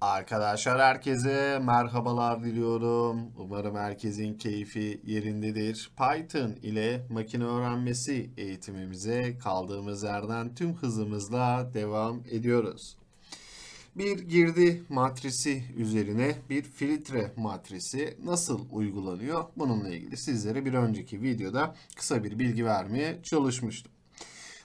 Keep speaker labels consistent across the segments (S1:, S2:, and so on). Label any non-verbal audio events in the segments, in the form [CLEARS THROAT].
S1: Arkadaşlar herkese merhabalar diliyorum. Umarım herkesin keyfi yerindedir. Python ile makine öğrenmesi eğitimimize kaldığımız yerden tüm hızımızla devam ediyoruz. Bir girdi matrisi üzerine bir filtre matrisi nasıl uygulanıyor? Bununla ilgili sizlere bir önceki videoda kısa bir bilgi vermeye çalışmıştım.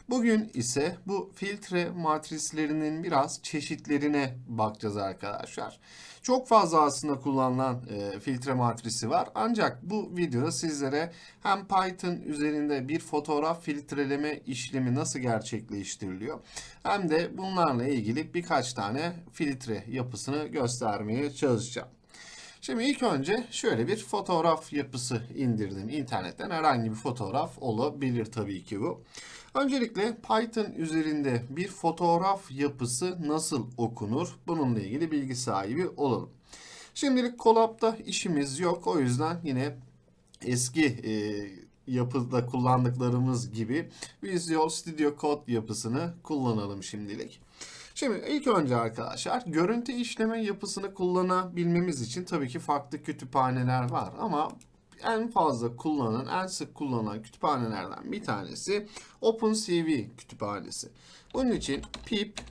S1: Bugün ise bu filtre matrislerinin biraz çeşitlerine bakacağız arkadaşlar. Çok fazla aslında kullanılan e, filtre matrisi var. Ancak bu videoda sizlere hem Python üzerinde bir fotoğraf filtreleme işlemi nasıl gerçekleştiriliyor hem de bunlarla ilgili birkaç tane filtre yapısını göstermeye çalışacağım. Şimdi ilk önce şöyle bir fotoğraf yapısı indirdim internetten. Herhangi bir fotoğraf olabilir tabii ki bu. Öncelikle Python üzerinde bir fotoğraf yapısı nasıl okunur? Bununla ilgili bilgi sahibi olalım. Şimdilik Colab'da işimiz yok. O yüzden yine eski e, yapıda kullandıklarımız gibi Visual Studio Code yapısını kullanalım şimdilik. Şimdi ilk önce arkadaşlar görüntü işleme yapısını kullanabilmemiz için tabii ki farklı kütüphaneler var ama en fazla kullanılan, en sık kullanılan kütüphanelerden bir tanesi OpenCV kütüphanesi. Bunun için pip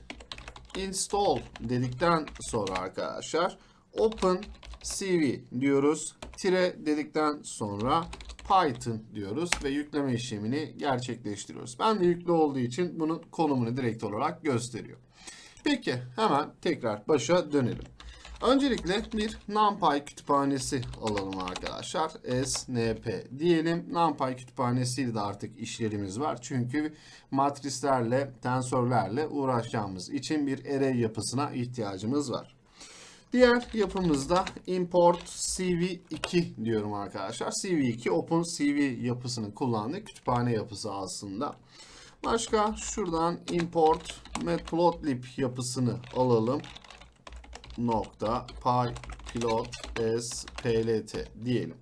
S1: install dedikten sonra arkadaşlar OpenCV diyoruz. Tire dedikten sonra Python diyoruz ve yükleme işlemini gerçekleştiriyoruz. Ben de yüklü olduğu için bunun konumunu direkt olarak gösteriyor. Peki hemen tekrar başa dönelim. Öncelikle bir NumPy kütüphanesi alalım arkadaşlar. SNP diyelim. NumPy kütüphanesiyle de artık işlerimiz var. Çünkü matrislerle, tensörlerle uğraşacağımız için bir array yapısına ihtiyacımız var. Diğer yapımızda import cv2 diyorum arkadaşlar. cv2 OpenCV yapısının kullandığı kütüphane yapısı aslında. Başka şuradan import matplotlib yapısını alalım. Nokta pyplot s plt diyelim.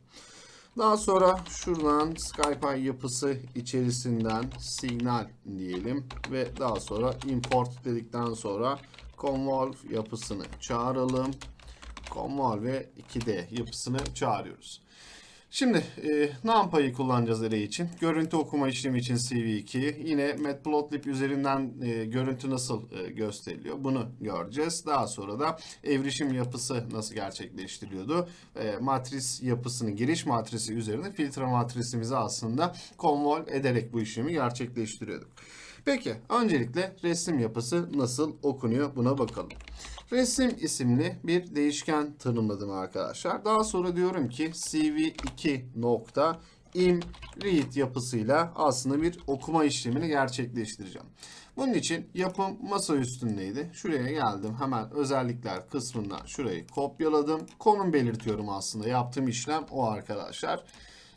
S1: Daha sonra şuradan SkyPy yapısı içerisinden signal diyelim ve daha sonra import dedikten sonra convolve yapısını çağıralım. Convolve 2D yapısını çağırıyoruz. Şimdi e, NumPy'yi kullanacağız array için. Görüntü okuma işlemi için CV2. Yine Matplotlib üzerinden e, görüntü nasıl e, gösteriliyor bunu göreceğiz. Daha sonra da evrişim yapısı nasıl gerçekleştiriliyordu. E, matris yapısını giriş matrisi üzerine filtre matrisimizi aslında convolve ederek bu işlemi gerçekleştiriyorduk. Peki öncelikle resim yapısı nasıl okunuyor buna bakalım. Resim isimli bir değişken tanımladım arkadaşlar. Daha sonra diyorum ki cv2 nokta im read yapısıyla aslında bir okuma işlemini gerçekleştireceğim. Bunun için yapım masa üstündeydi. Şuraya geldim. Hemen özellikler kısmından şurayı kopyaladım. Konum belirtiyorum aslında. Yaptığım işlem o arkadaşlar.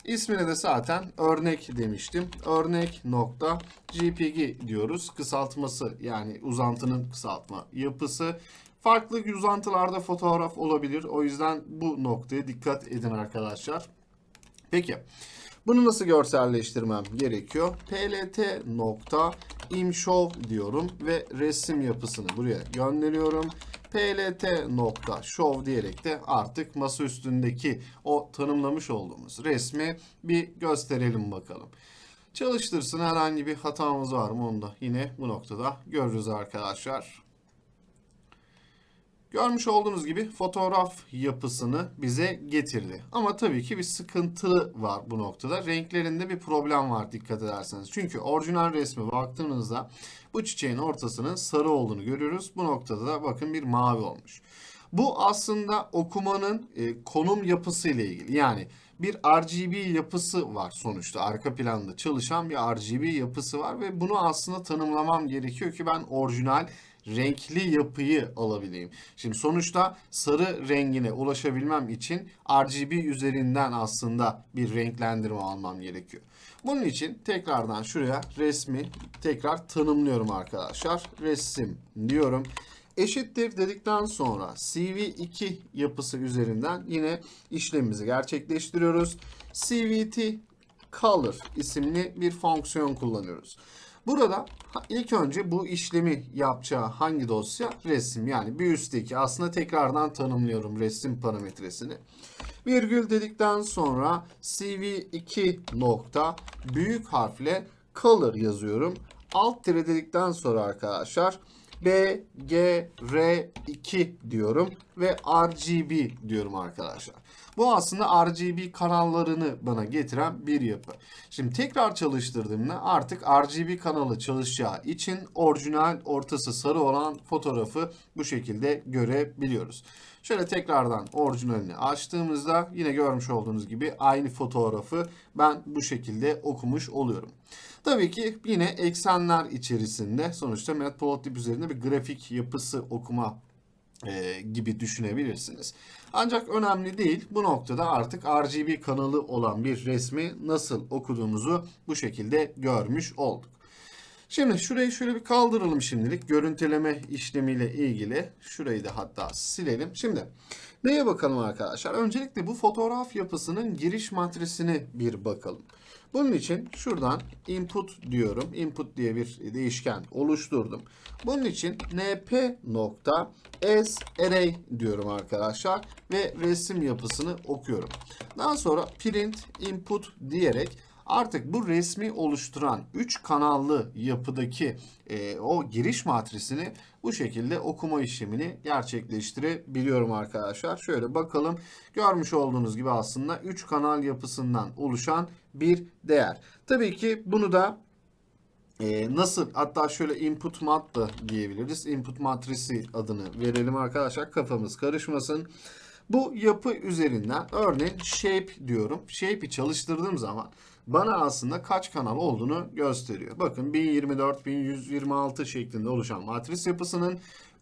S1: İsmine de zaten örnek demiştim. Örnek nokta JPG diyoruz. Kısaltması yani uzantının kısaltma yapısı. Farklı uzantılarda fotoğraf olabilir. O yüzden bu noktaya dikkat edin arkadaşlar. Peki. Bunu nasıl görselleştirmem gerekiyor? plt nokta imshow diyorum ve resim yapısını buraya gönderiyorum. Plt nokta show diyerek de artık masa üstündeki o tanımlamış olduğumuz resmi bir gösterelim bakalım. Çalıştırsın herhangi bir hatamız var mı onu da yine bu noktada görürüz arkadaşlar. Görmüş olduğunuz gibi fotoğraf yapısını bize getirdi. Ama tabii ki bir sıkıntı var bu noktada. Renklerinde bir problem var dikkat ederseniz. Çünkü orijinal resme baktığınızda bu çiçeğin ortasının sarı olduğunu görüyoruz. Bu noktada da bakın bir mavi olmuş. Bu aslında okumanın e, konum yapısı ile ilgili. Yani bir RGB yapısı var sonuçta. Arka planda çalışan bir RGB yapısı var ve bunu aslında tanımlamam gerekiyor ki ben orijinal renkli yapıyı alabileyim. Şimdi sonuçta sarı rengine ulaşabilmem için RGB üzerinden aslında bir renklendirme almam gerekiyor. Bunun için tekrardan şuraya resmi tekrar tanımlıyorum arkadaşlar. Resim diyorum eşittir dedikten sonra CV2 yapısı üzerinden yine işlemimizi gerçekleştiriyoruz. CVT color isimli bir fonksiyon kullanıyoruz. Burada ilk önce bu işlemi yapacağı hangi dosya? Resim yani bir üstteki aslında tekrardan tanımlıyorum resim parametresini. Virgül dedikten sonra CV2 nokta büyük harfle color yazıyorum. Alt tire dedikten sonra arkadaşlar B, G, R, 2 diyorum ve RGB diyorum arkadaşlar. Bu aslında RGB kanallarını bana getiren bir yapı. Şimdi tekrar çalıştırdığımda artık RGB kanalı çalışacağı için orijinal ortası sarı olan fotoğrafı bu şekilde görebiliyoruz. Şöyle tekrardan orijinalini açtığımızda yine görmüş olduğunuz gibi aynı fotoğrafı ben bu şekilde okumuş oluyorum. Tabii ki yine eksenler içerisinde sonuçta Matplotlib üzerinde bir grafik yapısı okuma e, gibi düşünebilirsiniz. Ancak önemli değil. Bu noktada artık RGB kanalı olan bir resmi nasıl okuduğumuzu bu şekilde görmüş olduk. Şimdi şurayı şöyle bir kaldıralım şimdilik. Görüntüleme işlemiyle ilgili. Şurayı da hatta silelim. Şimdi neye bakalım arkadaşlar? Öncelikle bu fotoğraf yapısının giriş matrisini bir bakalım. Bunun için şuradan input diyorum. Input diye bir değişken oluşturdum. Bunun için np nokta as diyorum arkadaşlar ve resim yapısını okuyorum. Daha sonra print input diyerek artık bu resmi oluşturan 3 kanallı yapıdaki e, o giriş matrisini bu şekilde okuma işlemini gerçekleştirebiliyorum arkadaşlar. Şöyle bakalım. Görmüş olduğunuz gibi aslında 3 kanal yapısından oluşan bir değer. Tabii ki bunu da e, nasıl hatta şöyle input mat da diyebiliriz. Input matrisi adını verelim arkadaşlar kafamız karışmasın. Bu yapı üzerinden örneğin shape diyorum. Shape'i çalıştırdığım zaman bana aslında kaç kanal olduğunu gösteriyor. Bakın 1024, 1126 şeklinde oluşan matris yapısının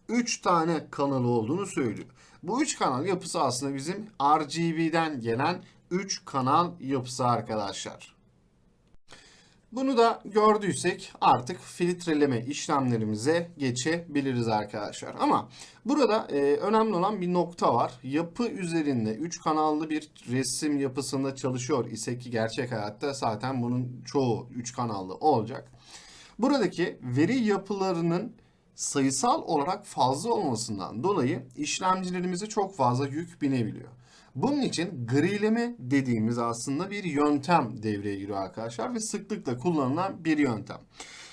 S1: 3 tane kanalı olduğunu söylüyor. Bu 3 kanal yapısı aslında bizim RGB'den gelen 3 kanal yapısı arkadaşlar. Bunu da gördüysek artık filtreleme işlemlerimize geçebiliriz arkadaşlar. Ama burada e, önemli olan bir nokta var. Yapı üzerinde 3 kanallı bir resim yapısında çalışıyor ise ki gerçek hayatta zaten bunun çoğu 3 kanallı olacak. Buradaki veri yapılarının sayısal olarak fazla olmasından dolayı işlemcilerimize çok fazla yük binebiliyor. Bunun için grileme dediğimiz aslında bir yöntem devreye giriyor arkadaşlar ve sıklıkla kullanılan bir yöntem.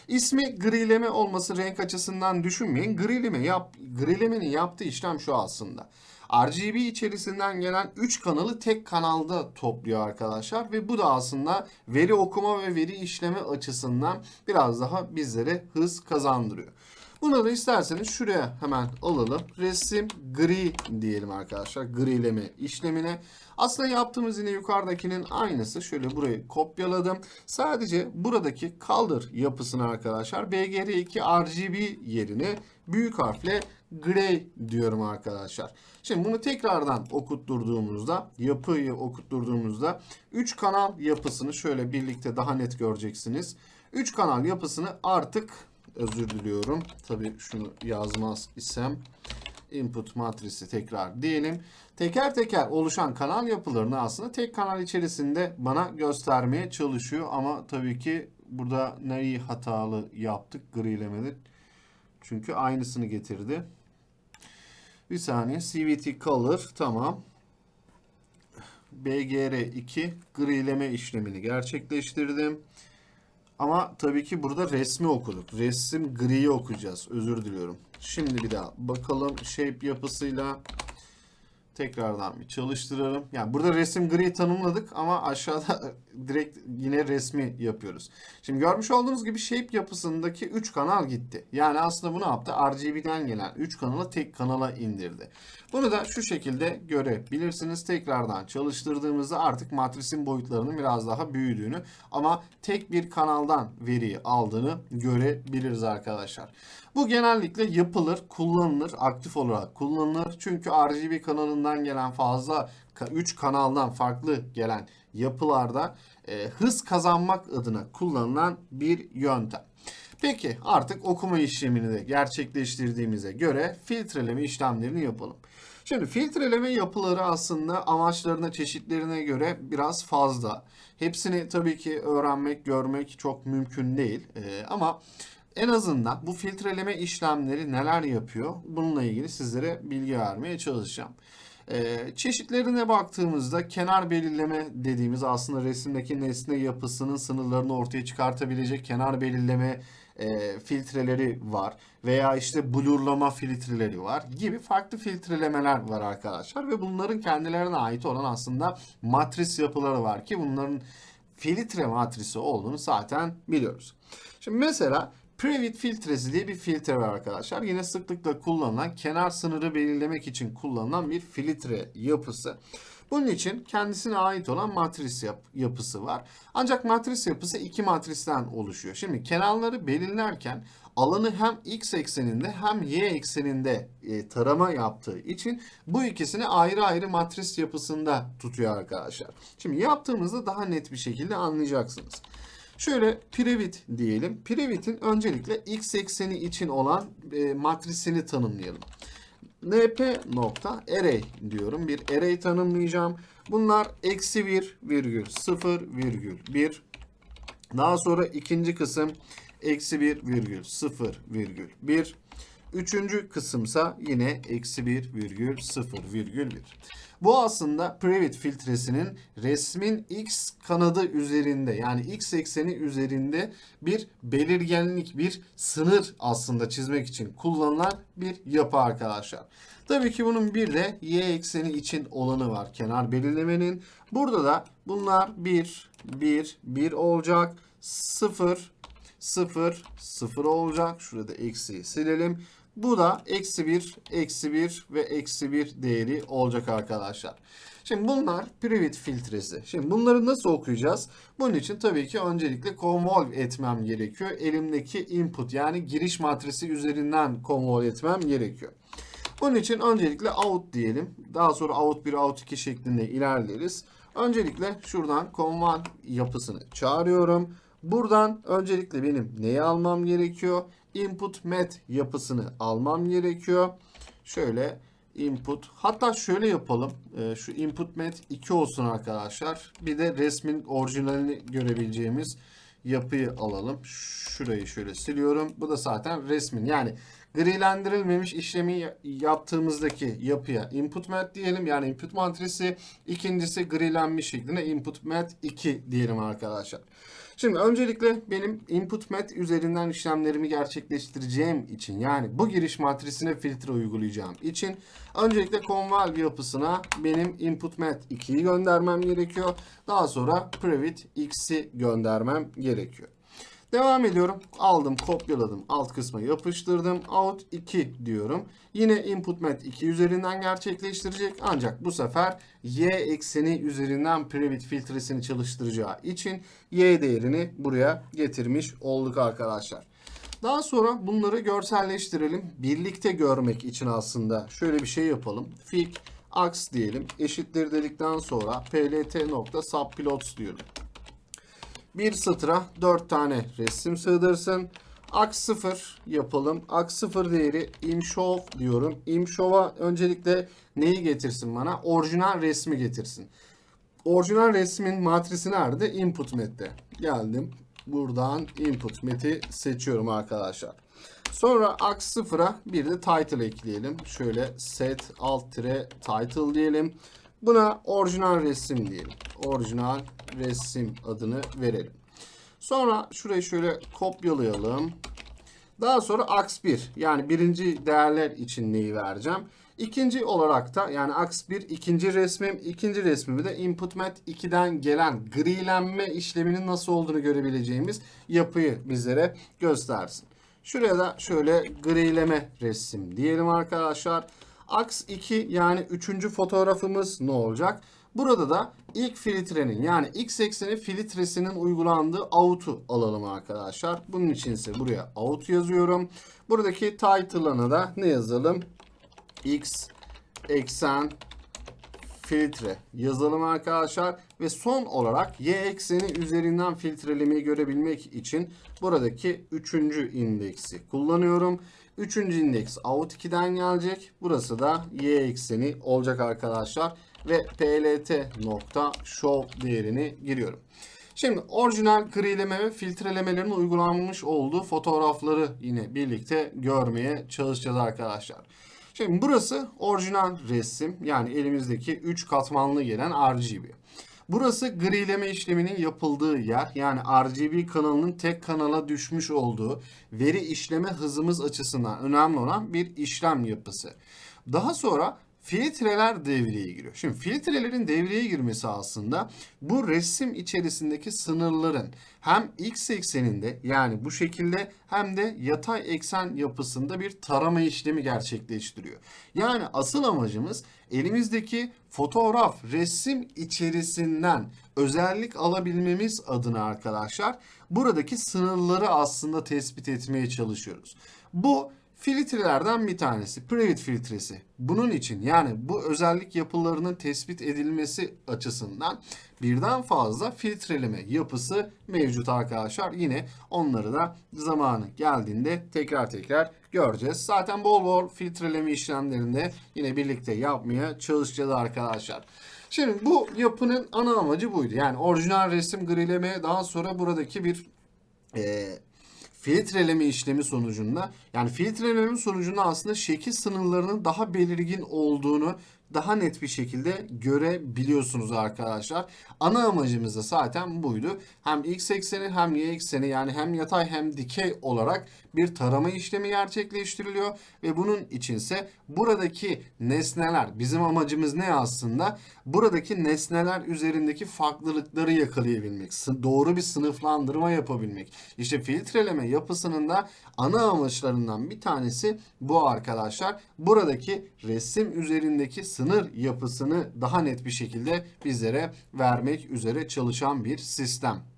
S1: İsmi grileme olması renk açısından düşünmeyin. Grileme yap, grilemenin yaptığı işlem şu aslında. RGB içerisinden gelen 3 kanalı tek kanalda topluyor arkadaşlar ve bu da aslında veri okuma ve veri işleme açısından biraz daha bizlere hız kazandırıyor. Bunu da isterseniz şuraya hemen alalım. Resim gri diyelim arkadaşlar. Grileme işlemine. Aslında yaptığımız yine yukarıdakinin aynısı. Şöyle burayı kopyaladım. Sadece buradaki kaldır yapısını arkadaşlar BGR2 RGB yerine büyük harfle gray diyorum arkadaşlar. Şimdi bunu tekrardan okutturduğumuzda, yapıyı okutturduğumuzda 3 kanal yapısını şöyle birlikte daha net göreceksiniz. 3 kanal yapısını artık özür diliyorum. Tabii şunu yazmaz isem input matrisi tekrar diyelim. Teker teker oluşan kanal yapılarını aslında tek kanal içerisinde bana göstermeye çalışıyor. Ama tabii ki burada neyi hatalı yaptık grilemede. Çünkü aynısını getirdi. Bir saniye. CVT color tamam. BGR2 grileme işlemini gerçekleştirdim. Ama tabii ki burada resmi okuduk. Resim griyi okuyacağız. Özür diliyorum. Şimdi bir daha bakalım shape yapısıyla tekrardan bir çalıştıralım. Yani burada resim gri tanımladık ama aşağıda [LAUGHS] direkt yine resmi yapıyoruz. Şimdi görmüş olduğunuz gibi shape yapısındaki 3 kanal gitti. Yani aslında bu ne yaptı? RGB'den gelen 3 kanalı tek kanala indirdi. Bunu da şu şekilde görebilirsiniz. Tekrardan çalıştırdığımızda artık matrisin boyutlarının biraz daha büyüdüğünü ama tek bir kanaldan veriyi aldığını görebiliriz arkadaşlar. Bu genellikle yapılır, kullanılır, aktif olarak kullanılır. Çünkü RGB kanalından gelen fazla 3 kanaldan farklı gelen yapılarda e, hız kazanmak adına kullanılan bir yöntem. Peki artık okuma işlemini de gerçekleştirdiğimize göre filtreleme işlemlerini yapalım. Şimdi filtreleme yapıları aslında amaçlarına, çeşitlerine göre biraz fazla. Hepsini tabii ki öğrenmek, görmek çok mümkün değil. Ee, ama en azından bu filtreleme işlemleri neler yapıyor? Bununla ilgili sizlere bilgi vermeye çalışacağım. Ee, çeşitlerine baktığımızda kenar belirleme dediğimiz aslında resimdeki nesne yapısının sınırlarını ortaya çıkartabilecek kenar belirleme e, filtreleri var veya işte blurlama filtreleri var gibi farklı filtrelemeler var arkadaşlar ve bunların kendilerine ait olan aslında matris yapıları var ki bunların filtre matrisi olduğunu zaten biliyoruz. Şimdi mesela Previt filtresi diye bir filtre var arkadaşlar. Yine sıklıkla kullanılan kenar sınırı belirlemek için kullanılan bir filtre yapısı. Bunun için kendisine ait olan matris yap- yapısı var. Ancak matris yapısı iki matristen oluşuyor. Şimdi kenarları belirlerken alanı hem x ekseninde hem y ekseninde e, tarama yaptığı için bu ikisini ayrı ayrı matris yapısında tutuyor arkadaşlar. Şimdi yaptığımızda daha net bir şekilde anlayacaksınız. Şöyle Previt diyelim. Previt'in öncelikle x ekseni için olan e, matrisini tanımlayalım. np nokta array diyorum. Bir array tanımlayacağım. Bunlar eksi 1 virgül 0 virgül 1. Daha sonra ikinci kısım eksi 1 virgül 0 virgül 1. Üçüncü kısımsa yine eksi 1 virgül 0 virgül 1. Bu aslında Previt filtresinin resmin x kanadı üzerinde yani x ekseni üzerinde bir belirgenlik, bir sınır aslında çizmek için kullanılan bir yapı arkadaşlar. Tabii ki bunun bir de y ekseni için olanı var kenar belirlemenin. Burada da bunlar 1, 1, 1 olacak. 0, 0, 0 olacak. Şurada eksiği silelim. Bu da eksi 1, eksi 1 ve eksi 1 değeri olacak arkadaşlar. Şimdi bunlar Previt filtresi. Şimdi bunları nasıl okuyacağız? Bunun için tabii ki öncelikle convolve etmem gerekiyor. Elimdeki input yani giriş matrisi üzerinden convolve etmem gerekiyor. Bunun için öncelikle out diyelim. Daha sonra out 1, out 2 şeklinde ilerleriz. Öncelikle şuradan conval yapısını çağırıyorum. Buradan öncelikle benim neyi almam gerekiyor? Input met yapısını almam gerekiyor. Şöyle input hatta şöyle yapalım. Ee, şu input met 2 olsun arkadaşlar. Bir de resmin orijinalini görebileceğimiz yapıyı alalım. Şurayı şöyle siliyorum. Bu da zaten resmin yani grilendirilmemiş işlemi ya- yaptığımızdaki yapıya input mat diyelim. Yani input matrisi. İkincisi grilenmiş şeklinde input mat 2 diyelim arkadaşlar. Şimdi öncelikle benim input mat üzerinden işlemlerimi gerçekleştireceğim için yani bu giriş matrisine filtre uygulayacağım için öncelikle convolve yapısına benim input mat 2'yi göndermem gerekiyor. Daha sonra previt x'i göndermem gerekiyor. Devam ediyorum. Aldım, kopyaladım, alt kısma yapıştırdım. Out 2 diyorum. Yine input mat 2 üzerinden gerçekleştirecek. Ancak bu sefer y ekseni üzerinden previt filtresini çalıştıracağı için y değerini buraya getirmiş olduk arkadaşlar. Daha sonra bunları görselleştirelim. Birlikte görmek için aslında şöyle bir şey yapalım. Fig ax diyelim. Eşittir dedikten sonra plt nokta subplots diyorum. Bir satıra 4 tane resim sığdırsın. Aks 0 yapalım. Aks 0 değeri imshow diyorum. Imshow'a öncelikle neyi getirsin bana? Orijinal resmi getirsin. Orijinal resmin matrisi nerede? Input met'te. Geldim. Buradan input met'i seçiyorum arkadaşlar. Sonra aks 0'a bir de title ekleyelim. Şöyle set alt tire title diyelim. Buna orijinal resim diyelim. Orijinal resim adını verelim. Sonra şurayı şöyle kopyalayalım. Daha sonra aks 1 yani birinci değerler için neyi vereceğim? İkinci olarak da yani aks 1 ikinci resmim. ikinci resmimi de input mat 2'den gelen grilenme işleminin nasıl olduğunu görebileceğimiz yapıyı bizlere göstersin. Şuraya da şöyle grileme resim diyelim arkadaşlar. Aks 2 yani üçüncü fotoğrafımız ne olacak? Burada da ilk filtrenin yani x ekseni filtresinin uygulandığı out'u alalım arkadaşlar. Bunun için ise buraya out yazıyorum. Buradaki title'ına da ne yazalım? x eksen filtre yazalım arkadaşlar. Ve son olarak y ekseni üzerinden filtrelemeyi görebilmek için buradaki üçüncü indeksi kullanıyorum. Üçüncü indeks out 2'den gelecek. Burası da y ekseni olacak arkadaşlar. Ve plt nokta show değerini giriyorum. Şimdi orijinal grileme ve filtrelemelerin uygulanmış olduğu fotoğrafları yine birlikte görmeye çalışacağız arkadaşlar. Şimdi burası orijinal resim yani elimizdeki 3 katmanlı gelen RGB. Burası grileme işleminin yapıldığı yer yani RGB kanalının tek kanala düşmüş olduğu veri işleme hızımız açısından önemli olan bir işlem yapısı. Daha sonra filtreler devreye giriyor. Şimdi filtrelerin devreye girmesi aslında bu resim içerisindeki sınırların hem x ekseninde yani bu şekilde hem de yatay eksen yapısında bir tarama işlemi gerçekleştiriyor. Yani asıl amacımız elimizdeki fotoğraf, resim içerisinden özellik alabilmemiz adına arkadaşlar buradaki sınırları aslında tespit etmeye çalışıyoruz. Bu filtrelerden bir tanesi Previt filtresi. Bunun için yani bu özellik yapılarının tespit edilmesi açısından birden fazla filtreleme yapısı mevcut arkadaşlar. Yine onları da zamanı geldiğinde tekrar tekrar göreceğiz. Zaten bol bol filtreleme işlemlerinde yine birlikte yapmaya çalışacağız arkadaşlar. Şimdi bu yapının ana amacı buydu. Yani orijinal resim grileme daha sonra buradaki bir eee filtreleme işlemi sonucunda yani filtreleme sonucunda aslında şekil sınırlarının daha belirgin olduğunu daha net bir şekilde görebiliyorsunuz arkadaşlar. Ana amacımız da zaten buydu. Hem x ekseni hem y ekseni yani hem yatay hem dikey olarak bir tarama işlemi gerçekleştiriliyor ve bunun içinse buradaki nesneler bizim amacımız ne aslında? Buradaki nesneler üzerindeki farklılıkları yakalayabilmek, doğru bir sınıflandırma yapabilmek. İşte filtreleme yapısının da ana amaçlarından bir tanesi bu arkadaşlar. Buradaki resim üzerindeki sınır yapısını daha net bir şekilde bizlere vermek üzere çalışan bir sistem.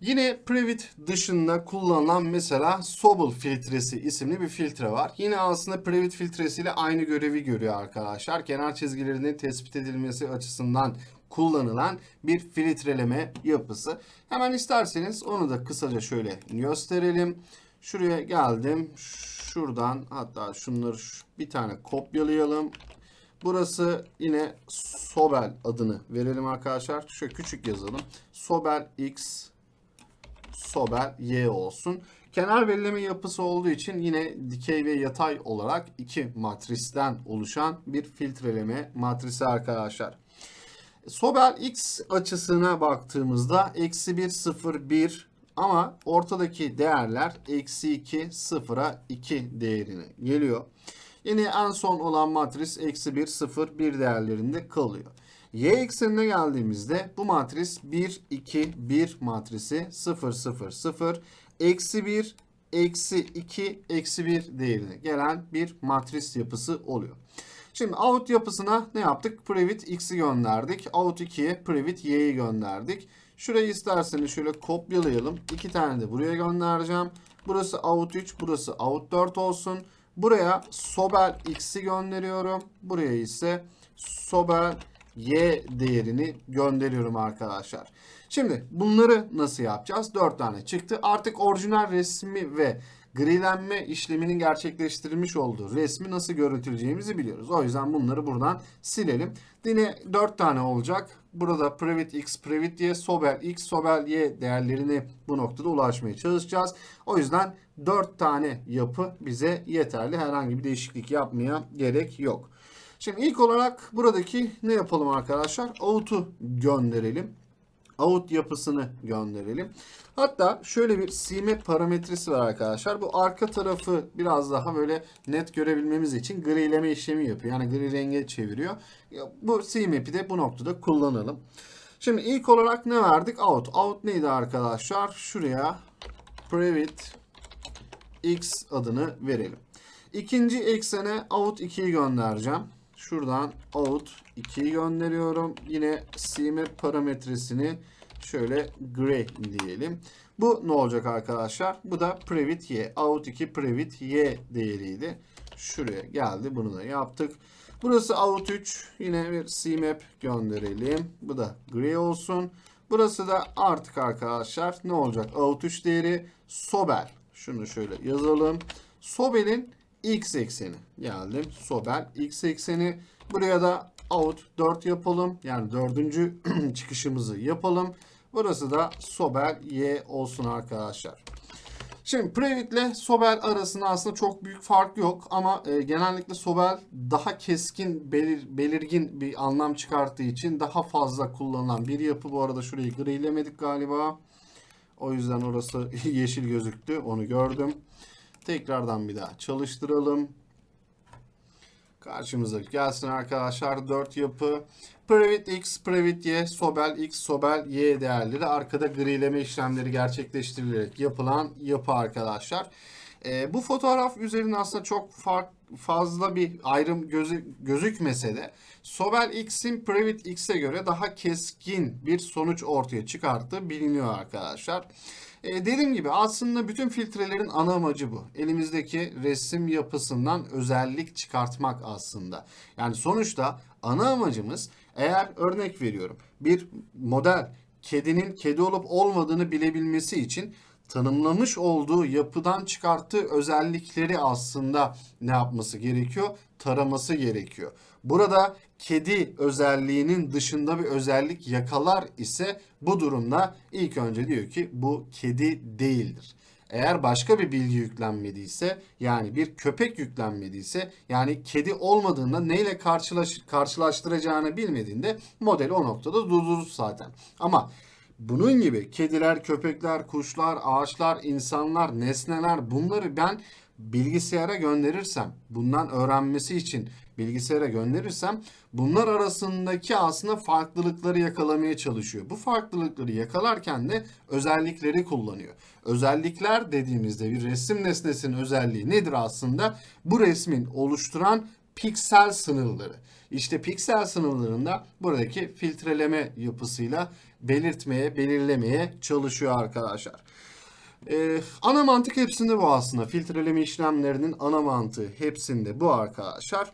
S1: Yine Previt dışında kullanılan mesela Sobel filtresi isimli bir filtre var. Yine aslında Previt filtresiyle aynı görevi görüyor arkadaşlar. Kenar çizgilerinin tespit edilmesi açısından kullanılan bir filtreleme yapısı. Hemen isterseniz onu da kısaca şöyle gösterelim. Şuraya geldim. Şuradan hatta şunları şu- bir tane kopyalayalım. Burası yine Sobel adını verelim arkadaşlar. Şöyle küçük yazalım. Sobel X Sobel Y olsun. Kenar belirleme yapısı olduğu için yine dikey ve yatay olarak iki matristen oluşan bir filtreleme matrisi arkadaşlar. Sobel X açısına baktığımızda eksi 1, 0, 1 ama ortadaki değerler eksi 2, 0'a 2 değerine geliyor. Yine en son olan matris eksi 1, 0, 1 değerlerinde kalıyor. Y eksenine geldiğimizde bu matris 1, 2, 1 matrisi 0, 0, 0, eksi 1, eksi 2, eksi 1 değerine gelen bir matris yapısı oluyor. Şimdi out yapısına ne yaptık? Private x'i gönderdik. Out 2'ye private y'yi gönderdik. Şurayı isterseniz şöyle kopyalayalım. İki tane de buraya göndereceğim. Burası out 3, burası out 4 olsun. Buraya sobel x'i gönderiyorum. Buraya ise sobel y değerini gönderiyorum arkadaşlar. Şimdi bunları nasıl yapacağız? 4 tane çıktı. Artık orijinal resmi ve grilenme işleminin gerçekleştirilmiş olduğu resmi nasıl görüntüleyeceğimizi biliyoruz. O yüzden bunları buradan silelim. Yine 4 tane olacak. Burada private x, private y, sobel x, sobel y değerlerini bu noktada ulaşmaya çalışacağız. O yüzden 4 tane yapı bize yeterli. Herhangi bir değişiklik yapmaya gerek yok. Şimdi ilk olarak buradaki ne yapalım arkadaşlar? Out'u gönderelim out yapısını gönderelim. Hatta şöyle bir CMap parametresi var arkadaşlar. Bu arka tarafı biraz daha böyle net görebilmemiz için grileme işlemi yapıyor. Yani gri renge çeviriyor. Bu CMap'i de bu noktada kullanalım. Şimdi ilk olarak ne verdik? Out. Out neydi arkadaşlar? Şuraya private x adını verelim. İkinci eksene out 2'yi göndereceğim. Şuradan out 2'yi gönderiyorum. Yine CMap parametresini şöyle gray diyelim. Bu ne olacak arkadaşlar? Bu da private y. Out 2 private y değeriydi. şuraya geldi. Bunu da yaptık. Burası out 3. Yine bir CMap gönderelim. Bu da gri olsun. Burası da artık arkadaşlar ne olacak? Out 3 değeri Sobel. Şunu şöyle yazalım. Sobel'in x ekseni. Geldim. Sobel x ekseni. Buraya da out 4 yapalım. Yani dördüncü [CLEARS THROAT] çıkışımızı yapalım. Burası da Sobel y olsun arkadaşlar. Şimdi Previt ile Sobel arasında aslında çok büyük fark yok ama e, genellikle Sobel daha keskin, belir, belirgin bir anlam çıkarttığı için daha fazla kullanılan bir yapı. Bu arada şurayı grilemedik galiba. O yüzden orası [LAUGHS] yeşil gözüktü. Onu gördüm. Tekrardan bir daha çalıştıralım. Karşımıza gelsin arkadaşlar 4 yapı. Previt X, Previt Y, Sobel X, Sobel Y değerleri arkada grileme işlemleri gerçekleştirilerek yapılan yapı arkadaşlar. Ee, bu fotoğraf üzerinde aslında çok fark, fazla bir ayrım gözü, gözükmese de Sobel X'in Previt X'e göre daha keskin bir sonuç ortaya çıkarttığı biliniyor arkadaşlar. E, dediğim gibi aslında bütün filtrelerin ana amacı bu. Elimizdeki resim yapısından özellik çıkartmak aslında. Yani sonuçta ana amacımız eğer örnek veriyorum bir model kedinin kedi olup olmadığını bilebilmesi için tanımlamış olduğu yapıdan çıkarttığı özellikleri aslında ne yapması gerekiyor? Taraması gerekiyor. Burada kedi özelliğinin dışında bir özellik yakalar ise bu durumda ilk önce diyor ki bu kedi değildir. Eğer başka bir bilgi yüklenmediyse yani bir köpek yüklenmediyse yani kedi olmadığında neyle karşılaş, karşılaştıracağını bilmediğinde modeli o noktada durdurur zaten. Ama bunun gibi kediler, köpekler, kuşlar, ağaçlar, insanlar, nesneler bunları ben bilgisayara gönderirsem, bundan öğrenmesi için bilgisayara gönderirsem bunlar arasındaki aslında farklılıkları yakalamaya çalışıyor. Bu farklılıkları yakalarken de özellikleri kullanıyor. Özellikler dediğimizde bir resim nesnesinin özelliği nedir aslında? Bu resmin oluşturan piksel sınırları. İşte piksel sınırlarında buradaki filtreleme yapısıyla belirtmeye, belirlemeye çalışıyor arkadaşlar. Ee, ana mantık hepsinde bu aslında. Filtreleme işlemlerinin ana mantığı hepsinde bu arkadaşlar.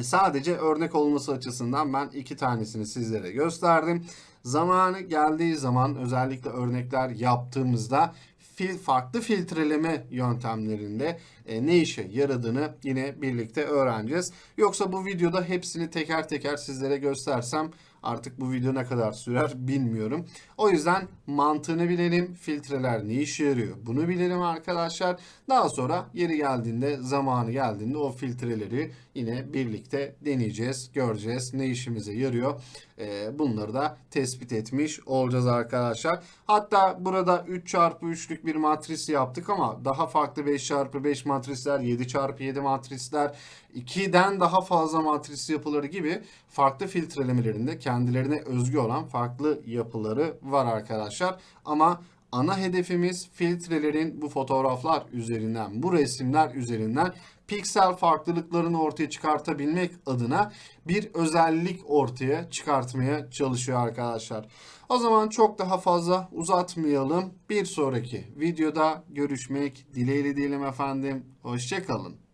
S1: Sadece örnek olması açısından ben iki tanesini sizlere gösterdim. Zamanı geldiği zaman özellikle örnekler yaptığımızda fil, farklı filtreleme yöntemlerinde e, ne işe yaradığını yine birlikte öğreneceğiz. Yoksa bu videoda hepsini teker teker sizlere göstersem artık bu video ne kadar sürer bilmiyorum. O yüzden mantığını bilelim. Filtreler ne işe yarıyor? Bunu bilelim arkadaşlar. Daha sonra yeri geldiğinde, zamanı geldiğinde o filtreleri yine birlikte deneyeceğiz, göreceğiz. Ne işimize yarıyor? Ee, bunları da tespit etmiş olacağız arkadaşlar. Hatta burada 3 çarpı 3'lük bir matris yaptık ama daha farklı 5 çarpı 5 matrisler, 7 çarpı 7 matrisler, 2'den daha fazla matris yapıları gibi farklı filtrelemelerinde kendilerine özgü olan farklı yapıları var arkadaşlar. Ama ana hedefimiz filtrelerin bu fotoğraflar üzerinden, bu resimler üzerinden piksel farklılıklarını ortaya çıkartabilmek adına bir özellik ortaya çıkartmaya çalışıyor arkadaşlar. O zaman çok daha fazla uzatmayalım. Bir sonraki videoda görüşmek dileğiyle diyelim efendim. Hoşçakalın.